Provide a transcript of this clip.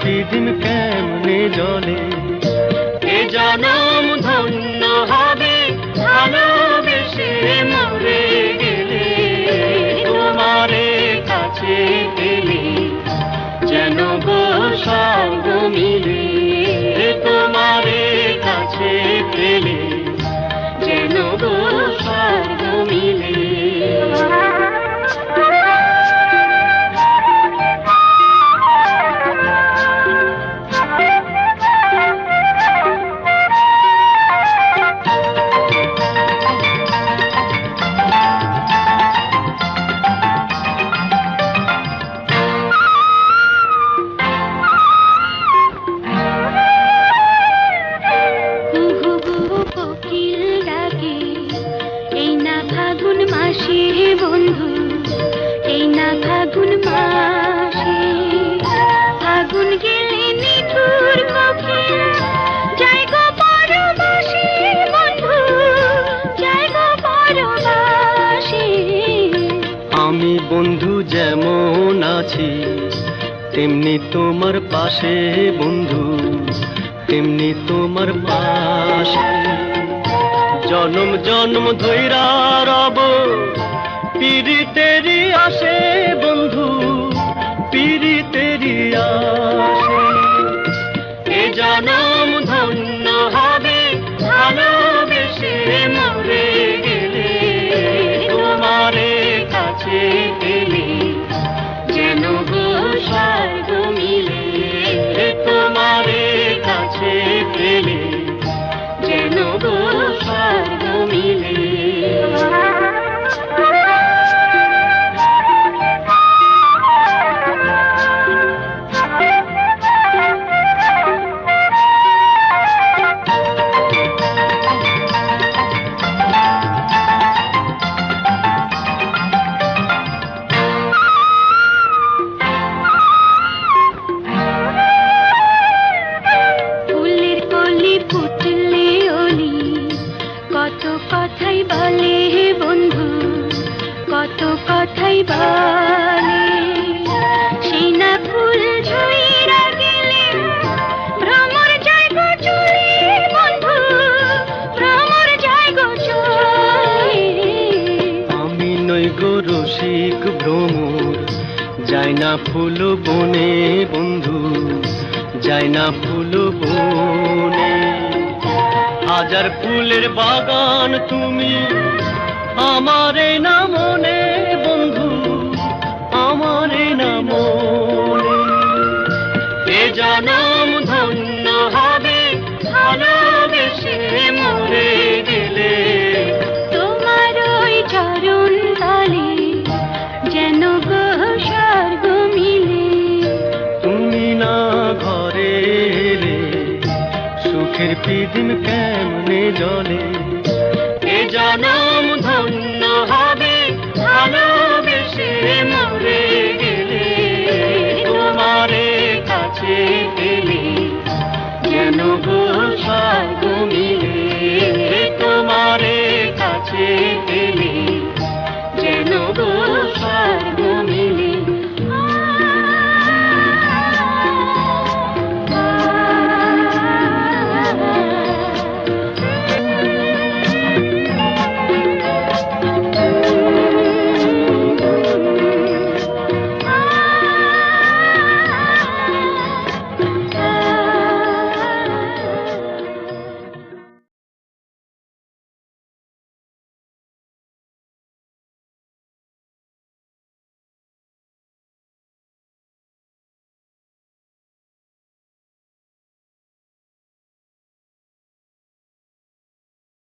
পিদিম কেমনে জলে? এ জনম ধন্য হবে, ভালোবেসে মরে গেলে। তোমারে কাছে পেলে যেন গো সঙ্গ মিলে। তোমারে কাছে পেলে আমি বন্ধু যেমন আছি, তেমনি তোমার পাশে বন্ধু, তেমনি তোমার পাশে। জনম জন্ম ধৈরা রব পিরিতেরি কথাই বলে সেই ফুল যায় যায় আমি রসিক ভ্রমর, যাই না ফুল বনে বন্ধু, যাই না ফুল বনে। হাজার ফুলের বাগান তুমি আমারে না মনে জলে। এ জনম ধন্য হবে ভালোবেসে মরে গেলে। তোমারে কাছে পেলে যেন গো স্বর্গ